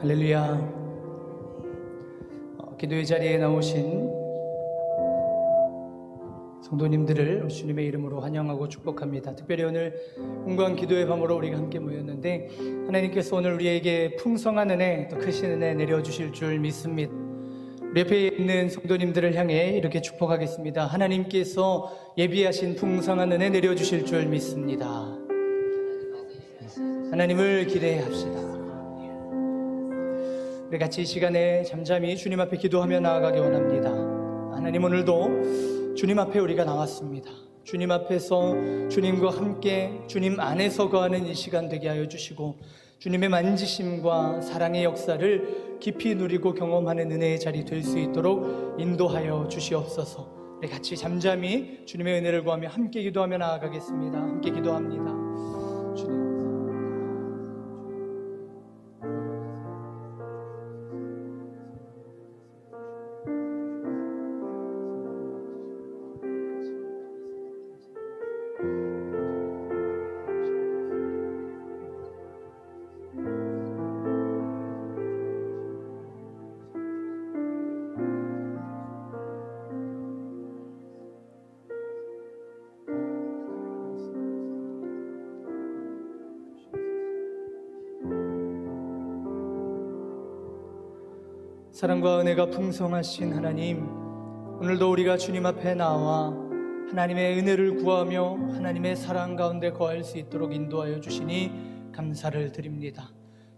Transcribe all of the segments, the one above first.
할렐루야. 어, 기도의 자리에 나오신 성도님들을 주님의 이름으로 환영하고 축복합니다. 특별히 오늘 공부한 기도의 밤으로 우리가 함께 모였는데 하나님께서 오늘 우리에게 풍성한 은혜, 또 크신 은혜 내려주실 줄 믿습니다. 우리 옆에 있는 성도님들을 향해 이렇게 축복하겠습니다. 하나님께서 예비하신 풍성한 은혜 내려주실 줄 믿습니다. 하나님을 기대합시다. 우리 같이 이 시간에 잠잠히 주님 앞에 기도하며 나아가기 원합니다. 하나님 오늘도 주님 앞에 우리가 나왔습니다. 주님 앞에서 주님과 함께 주님 안에서 거하는 이 시간 되게 하여 주시고 주님의 만지심과 사랑의 역사를 깊이 누리고 경험하는 은혜의 자리 될 수 있도록 인도하여 주시옵소서. 우리 같이 잠잠히 주님의 은혜를 구하며 함께 기도하며 나아가겠습니다. 함께 기도합니다. 사랑과 은혜가 풍성하신 하나님, 오늘도 우리가 주님 앞에 나와 하나님의 은혜를 구하며 하나님의 사랑 가운데 거할 수 있도록 인도하여 주시니 감사를 드립니다.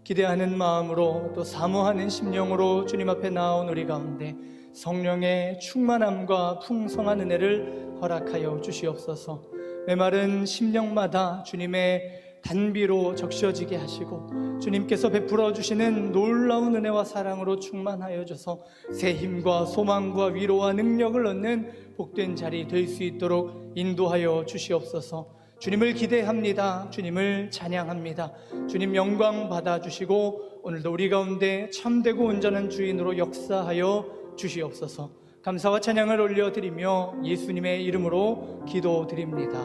기대하는 마음으로 또 사모하는 심령으로 주님 앞에 나온 우리 가운데 성령의 충만함과 풍성한 은혜를 허락하여 주시옵소서. 메마른 심령마다 주님의 단비로 적셔지게 하시고 주님께서 베풀어 주시는 놀라운 은혜와 사랑으로 충만하여 줘서 새 힘과 소망과 위로와 능력을 얻는 복된 자리 될 수 있도록 인도하여 주시옵소서. 주님을 기대합니다. 주님을 찬양합니다. 주님 영광 받아 주시고 오늘도 우리 가운데 참되고 온전한 주인으로 역사하여 주시옵소서. 감사와 찬양을 올려 드리며 예수님의 이름으로 기도드립니다.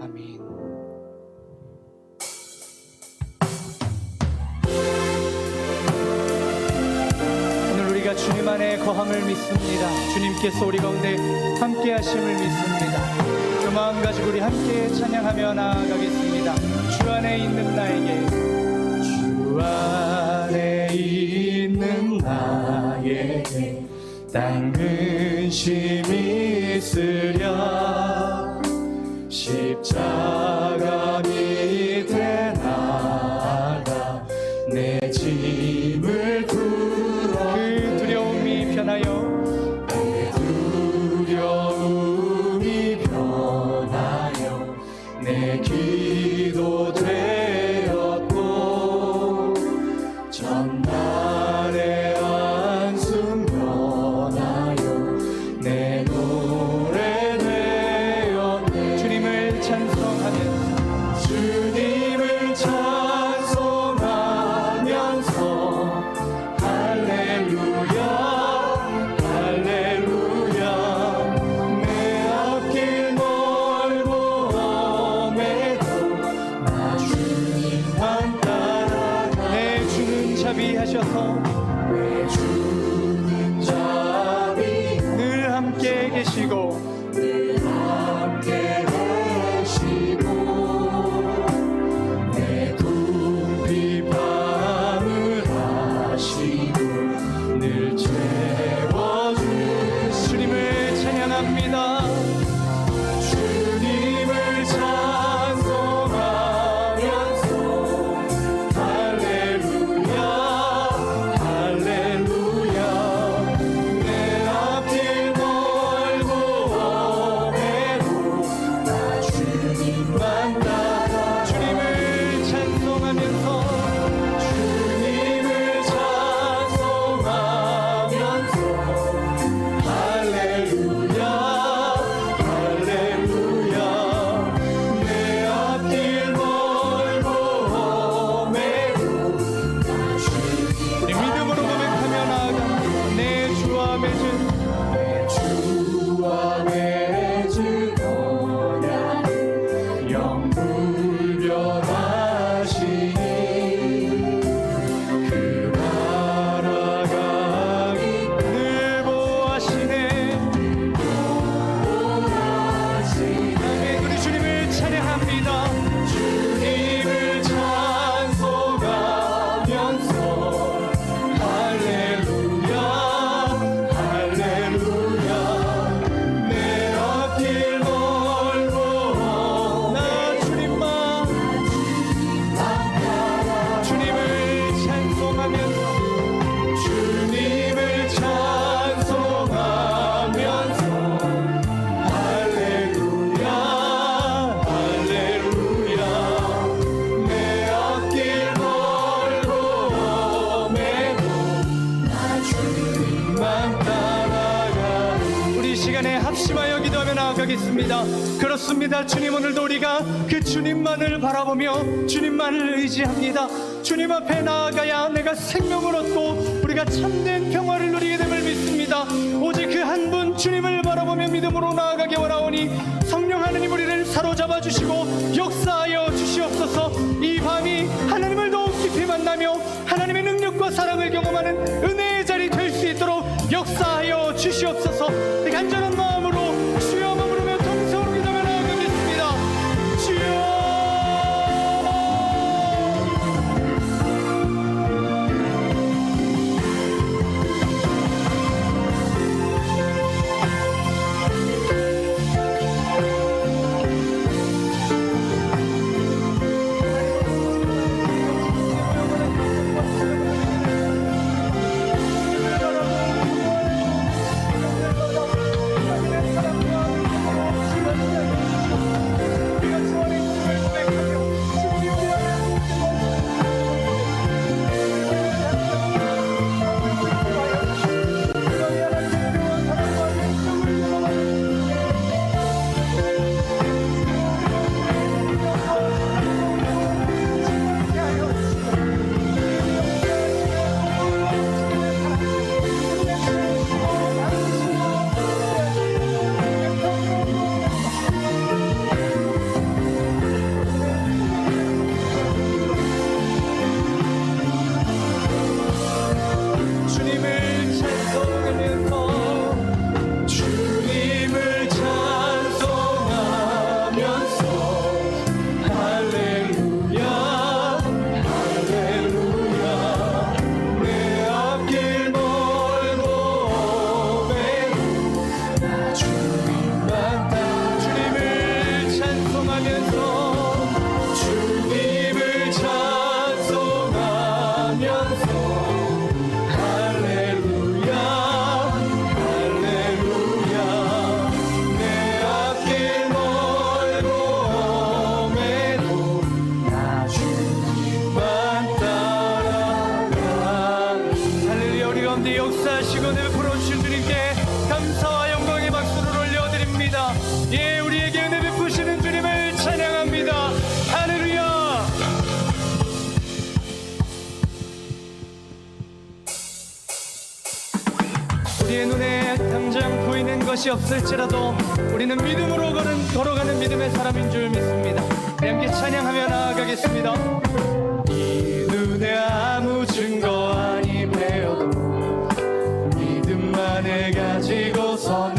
아멘. 안에 거함을 믿습니다. 주님께서 우리 가운데 함께 하심을 믿습니다. 그 마음 가지고 우리 함께 찬양하며 나아가겠습니다. 주 안에 있는 나에게 주 안에 있는 나에게 딴근 주님만을 바라보며 주님만을 의지합니다. 주님 앞에 나아가야 내가 생명을 얻고 우리가 참된 평화를 누리게 됨을 믿습니다. 오직 그 한 분 주님을 바라보며 믿음으로 나아가게 원하오니 성령 하나님 우리를 사로잡아 주시고 역사하여 주시옵소서 이 밤이 하나님을 더욱 깊이 만나며 하나님의 능력과 사랑을 경험하는 은혜의 자리 될 수 있도록 역사하여 주시옵소서 것이 없을지라도 우리는 믿음으로 걸은, 걸어가는 믿음의 사람인 줄 믿습니다. 함께 찬양하며 나아가겠습니다. 이 눈에 아무 증거 아니 배워도 믿음만을 가지고서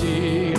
ti.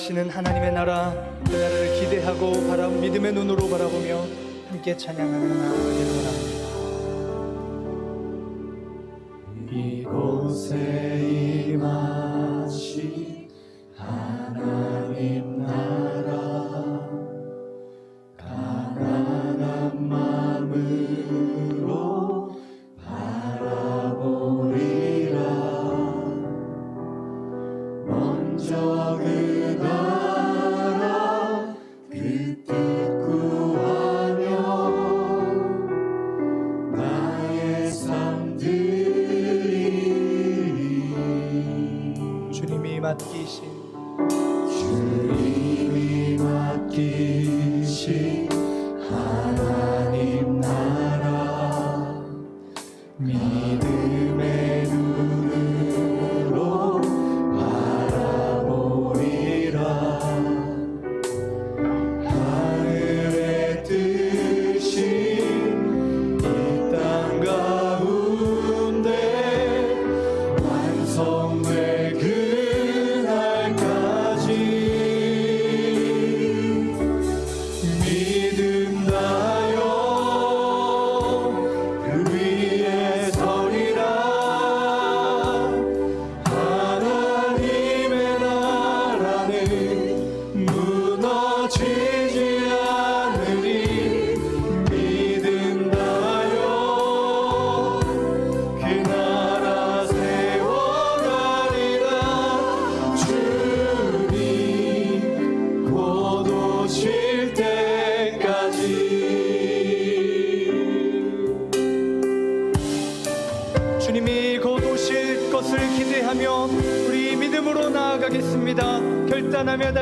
오시는 하나님의 나라 그 나라를 기대하고 바라 믿음의 눈으로 바라보며 함께 찬양하는 나라가 되는 바랍니다.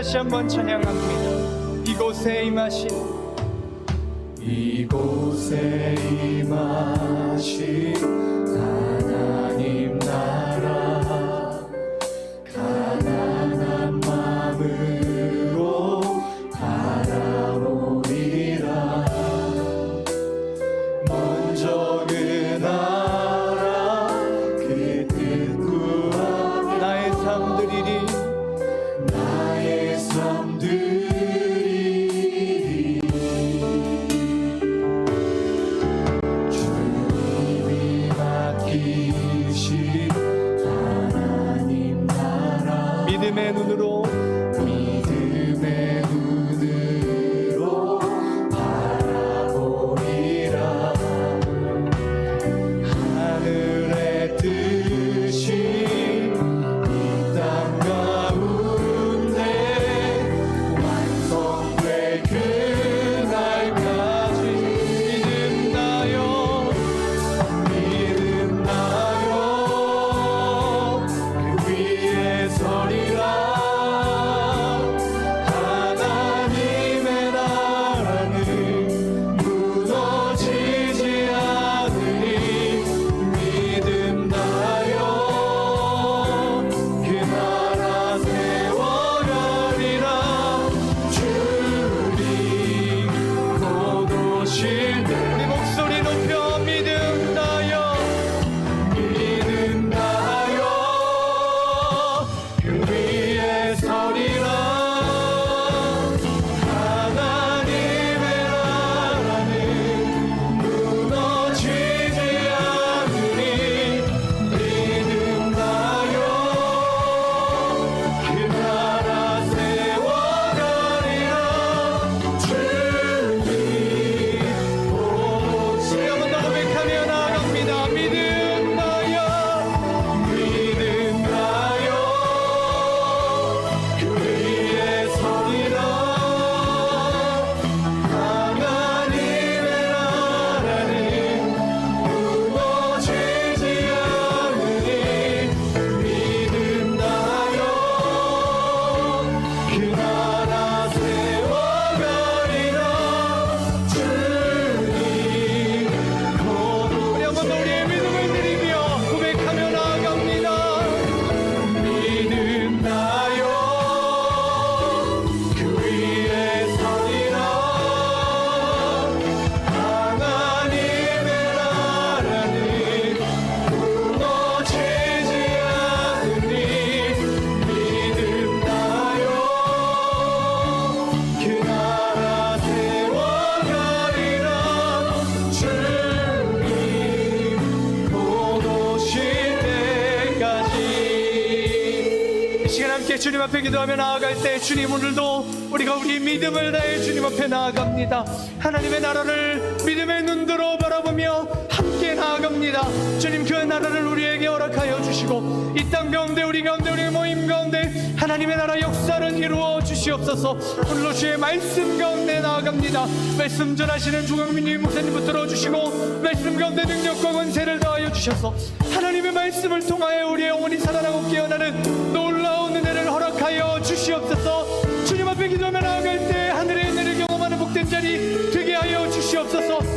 다시 한번 찬양합니다. 이곳에 임하신 이곳에 앞에 기도하며 나아갈 때 주님 오늘도 우리가 우리 믿음을 다해 주님 앞에 나아갑니다. 하나님의 나라를 믿음의 눈으로 바라보며 함께 나아갑니다. 주님 그 나라를 우리에게 허락하여 주시고 이 땅 가운데 우리 가운데 우리 모임 가운데 하나님의 나라 역사를 이루어 주시옵소서. 오늘도 주의 말씀 가운데 나아갑니다. 말씀 전하시는 조강민님 목사님 붙들어 주시고 말씀 가운데 능력과 권세를 더하여 주셔서 하나님의 말씀을 통하여 우리의 영혼이 살아나고 깨어나는 은혜를 허락하여 주시옵소서. 주님 앞에 기도하며 나아갈 때 하늘의 은혜를 경험하는 복된 자리 되게 하여 주시옵소서.